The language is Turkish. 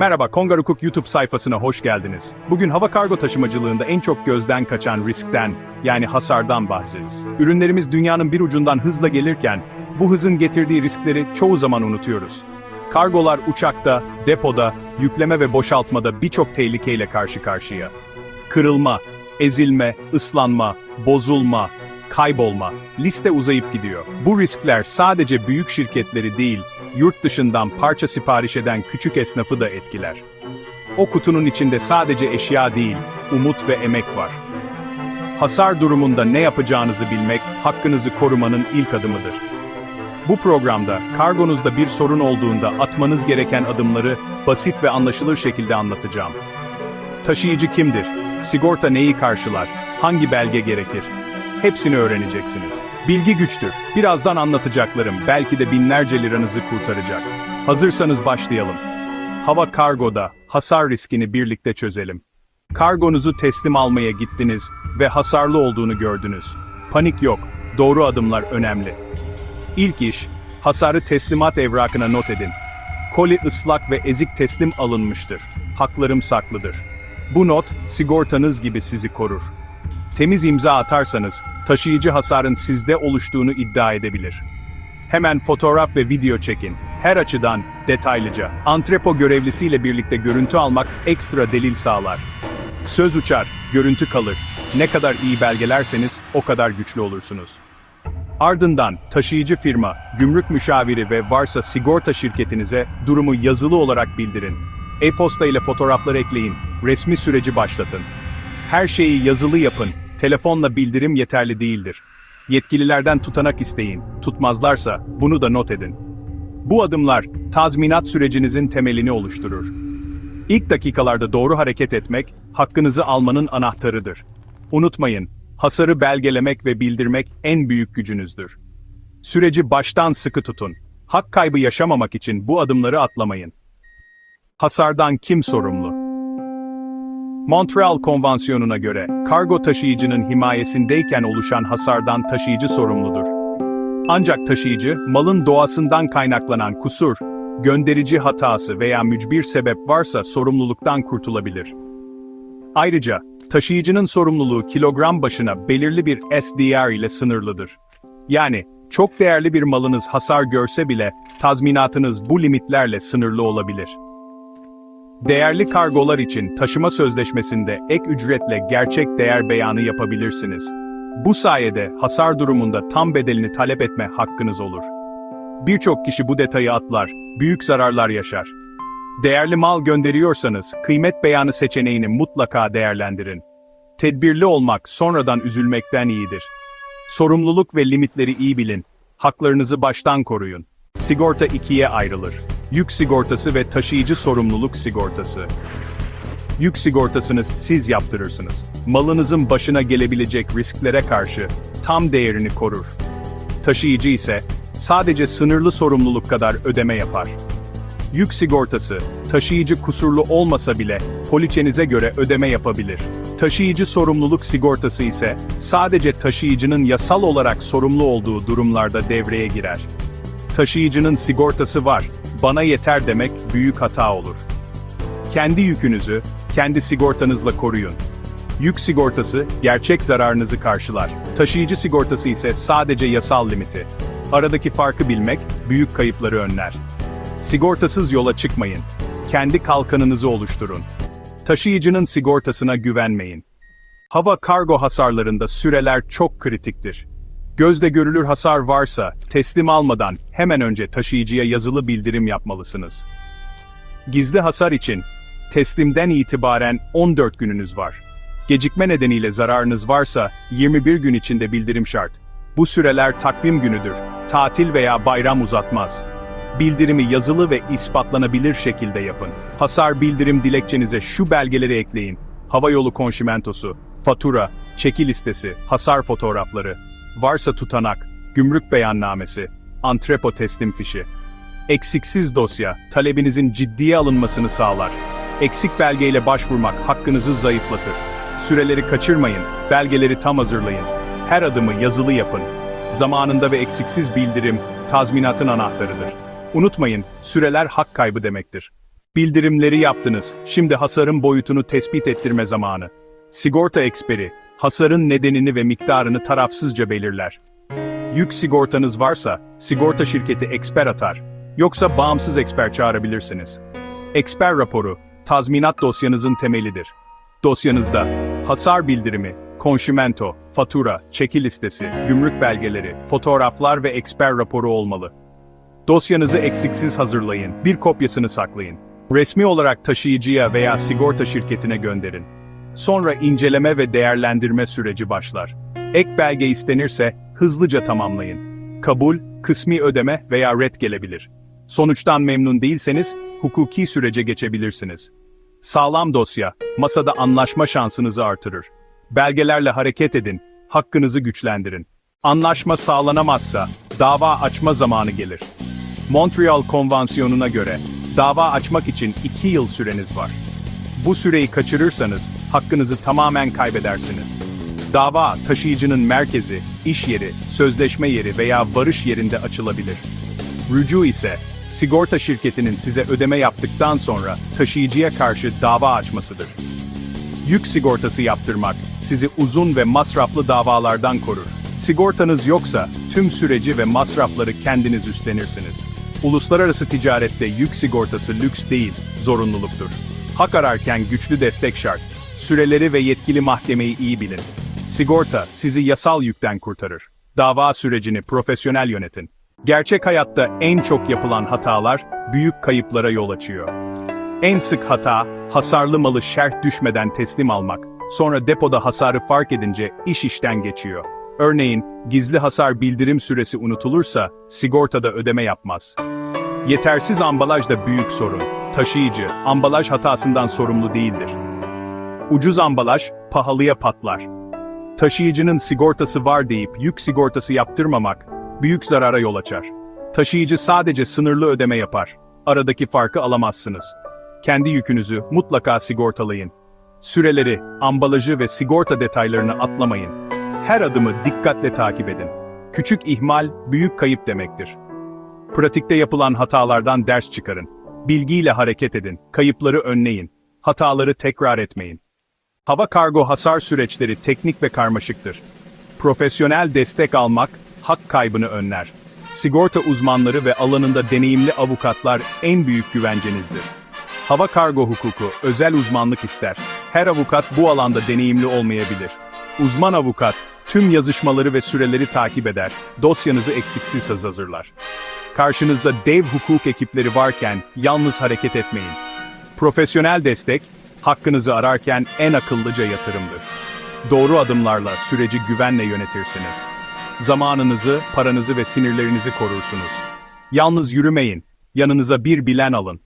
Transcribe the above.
Merhaba, Kongar Hukuk YouTube sayfasına hoş geldiniz. Bugün hava kargo taşımacılığında en çok gözden kaçan riskten, yani hasardan bahsedeceğiz. Ürünlerimiz dünyanın bir ucundan hızla gelirken, bu hızın getirdiği riskleri çoğu zaman unutuyoruz. Kargolar uçakta, depoda, yükleme ve boşaltmada birçok tehlikeyle karşı karşıya. Kırılma, ezilme, ıslanma, bozulma, kaybolma, liste uzayıp gidiyor. Bu riskler sadece büyük şirketleri değil, yurt dışından parça sipariş eden küçük esnafı da etkiler. O kutunun içinde sadece eşya değil, umut ve emek var. Hasar durumunda ne yapacağınızı bilmek, hakkınızı korumanın ilk adımıdır. Bu programda, kargonuzda bir sorun olduğunda atmanız gereken adımları basit ve anlaşılır şekilde anlatacağım. Taşıyıcı kimdir? Sigorta neyi karşılar? Hangi belge gerekir? Hepsini öğreneceksiniz. Bilgi güçtür. Birazdan anlatacaklarım belki de binlerce liranızı kurtaracak. Hazırsanız başlayalım. Hava kargoda hasar riskini birlikte çözelim. Kargonuzu teslim almaya gittiniz ve hasarlı olduğunu gördünüz. Panik yok. Doğru adımlar önemli. İlk iş, hasarı teslimat evrakına not edin. Koli ıslak ve ezik teslim alınmıştır. Haklarım saklıdır. Bu not, sigortanız gibi sizi korur. Temiz imza atarsanız, taşıyıcı hasarın sizde oluştuğunu iddia edebilir. Hemen fotoğraf ve video çekin. Her açıdan, detaylıca. Antrepo görevlisiyle birlikte görüntü almak ekstra delil sağlar. Söz uçar, görüntü kalır. Ne kadar iyi belgelerseniz o kadar güçlü olursunuz. Ardından taşıyıcı firma, gümrük müşaviri ve varsa sigorta şirketinize durumu yazılı olarak bildirin. E-posta ile fotoğrafları ekleyin, resmi süreci başlatın. Her şeyi yazılı yapın, telefonla bildirim yeterli değildir. Yetkililerden tutanak isteyin, tutmazlarsa bunu da not edin. Bu adımlar tazminat sürecinizin temelini oluşturur. İlk dakikalarda doğru hareket etmek, hakkınızı almanın anahtarıdır. Unutmayın, hasarı belgelemek ve bildirmek en büyük gücünüzdür. Süreci baştan sıkı tutun. Hak kaybı yaşamamak için bu adımları atlamayın. Hasardan kim sorumlu? Montreal Konvansiyonu'na göre, kargo taşıyıcının himayesindeyken oluşan hasardan taşıyıcı sorumludur. Ancak taşıyıcı, malın doğasından kaynaklanan kusur, gönderici hatası veya mücbir sebep varsa sorumluluktan kurtulabilir. Ayrıca, taşıyıcının sorumluluğu kilogram başına belirli bir SDR ile sınırlıdır. Yani, çok değerli bir malınız hasar görse bile, tazminatınız bu limitlerle sınırlı olabilir. Değerli kargolar için taşıma sözleşmesinde ek ücretle gerçek değer beyanı yapabilirsiniz. Bu sayede hasar durumunda tam bedelini talep etme hakkınız olur. Birçok kişi bu detayı atlar, büyük zararlar yaşar. Değerli mal gönderiyorsanız, kıymet beyanı seçeneğini mutlaka değerlendirin. Tedbirli olmak sonradan üzülmekten iyidir. Sorumluluk ve limitleri iyi bilin. Haklarınızı baştan koruyun. Sigorta ikiye ayrılır. Yük sigortası ve taşıyıcı sorumluluk sigortası. Yük sigortasını siz yaptırırsınız. Malınızın başına gelebilecek risklere karşı tam değerini korur. Taşıyıcı ise sadece sınırlı sorumluluk kadar ödeme yapar. Yük sigortası, taşıyıcı kusurlu olmasa bile poliçenize göre ödeme yapabilir. Taşıyıcı sorumluluk sigortası ise sadece taşıyıcının yasal olarak sorumlu olduğu durumlarda devreye girer. Taşıyıcının sigortası var, bana yeter demek büyük hata olur. Kendi yükünüzü, kendi sigortanızla koruyun. Yük sigortası, gerçek zararınızı karşılar. Taşıyıcı sigortası ise sadece yasal limiti. Aradaki farkı bilmek, büyük kayıpları önler. Sigortasız yola çıkmayın. Kendi kalkanınızı oluşturun. Taşıyıcının sigortasına güvenmeyin. Hava kargo hasarlarında süreler çok kritiktir. Gözde görülür hasar varsa, teslim almadan hemen önce taşıyıcıya yazılı bildirim yapmalısınız. Gizli hasar için, teslimden itibaren 14 gününüz var. Gecikme nedeniyle zararınız varsa, 21 gün içinde bildirim şart. Bu süreler takvim günüdür, tatil veya bayram uzatmaz. Bildirimi yazılı ve ispatlanabilir şekilde yapın. Hasar bildirim dilekçenize şu belgeleri ekleyin. Havayolu konşimentosu, fatura, çeki listesi, hasar fotoğrafları, varsa tutanak, gümrük beyannamesi, antrepo teslim fişi. Eksiksiz dosya, talebinizin ciddiye alınmasını sağlar. Eksik belgeyle başvurmak hakkınızı zayıflatır. Süreleri kaçırmayın, belgeleri tam hazırlayın. Her adımı yazılı yapın. Zamanında ve eksiksiz bildirim, tazminatın anahtarıdır. Unutmayın, süreler hak kaybı demektir. Bildirimleri yaptınız. Şimdi hasarın boyutunu tespit ettirme zamanı. Sigorta eksperi, hasarın nedenini ve miktarını tarafsızca belirler. Yük sigortanız varsa, sigorta şirketi eksper atar. Yoksa bağımsız eksper çağırabilirsiniz. Eksper raporu, tazminat dosyanızın temelidir. Dosyanızda, hasar bildirimi, konşimento, fatura, çeki listesi, gümrük belgeleri, fotoğraflar ve eksper raporu olmalı. Dosyanızı eksiksiz hazırlayın, bir kopyasını saklayın. Resmi olarak taşıyıcıya veya sigorta şirketine gönderin. Sonra inceleme ve değerlendirme süreci başlar. Ek belge istenirse hızlıca tamamlayın. Kabul, kısmi ödeme veya red gelebilir. Sonuçtan memnun değilseniz hukuki sürece geçebilirsiniz. Sağlam dosya, masada anlaşma şansınızı artırır. Belgelerle hareket edin, hakkınızı güçlendirin. Anlaşma sağlanamazsa dava açma zamanı gelir. Montreal Konvansiyonu'na göre dava açmak için 2 yıl süreniz var. Bu süreyi kaçırırsanız hakkınızı tamamen kaybedersiniz. Dava taşıyıcının merkezi, iş yeri, sözleşme yeri veya varış yerinde açılabilir. Rücu ise sigorta şirketinin size ödeme yaptıktan sonra taşıyıcıya karşı dava açmasıdır. Yük sigortası yaptırmak sizi uzun ve masraflı davalardan korur. Sigortanız yoksa tüm süreci ve masrafları kendiniz üstlenirsiniz. Uluslararası ticarette yük sigortası lüks değil, zorunluluktur. Hak ararken güçlü destek şart. Süreleri ve yetkili mahkemeyi iyi bilin. Sigorta sizi yasal yükten kurtarır. Dava sürecini profesyonel yönetin. Gerçek hayatta en çok yapılan hatalar büyük kayıplara yol açıyor. En sık hata, hasarlı malı şerh düşmeden teslim almak, sonra depoda hasarı fark edince iş işten geçiyor. Örneğin, gizli hasar bildirim süresi unutulursa, sigortada ödeme yapmaz. Yetersiz ambalaj da büyük sorun. Taşıyıcı, ambalaj hatasından sorumlu değildir. Ucuz ambalaj, pahalıya patlar. Taşıyıcının sigortası var deyip yük sigortası yaptırmamak, büyük zarara yol açar. Taşıyıcı sadece sınırlı ödeme yapar. Aradaki farkı alamazsınız. Kendi yükünüzü mutlaka sigortalayın. Süreleri, ambalajı ve sigorta detaylarını atlamayın. Her adımı dikkatle takip edin. Küçük ihmal, büyük kayıp demektir. Pratikte yapılan hatalardan ders çıkarın. Bilgiyle hareket edin, kayıpları önleyin. Hataları tekrar etmeyin. Hava kargo hasar süreçleri teknik ve karmaşıktır. Profesyonel destek almak, hak kaybını önler. Sigorta uzmanları ve alanında deneyimli avukatlar en büyük güvencenizdir. Hava kargo hukuku özel uzmanlık ister. Her avukat bu alanda deneyimli olmayabilir. Uzman avukat, tüm yazışmaları ve süreleri takip eder, dosyanızı eksiksiz hazırlar. Karşınızda dev hukuk ekipleri varken yalnız hareket etmeyin. Profesyonel destek, hakkınızı ararken en akıllıca yatırımdır. Doğru adımlarla süreci güvenle yönetirsiniz. Zamanınızı, paranızı ve sinirlerinizi korursunuz. Yalnız yürümeyin, yanınıza bir bilen alın.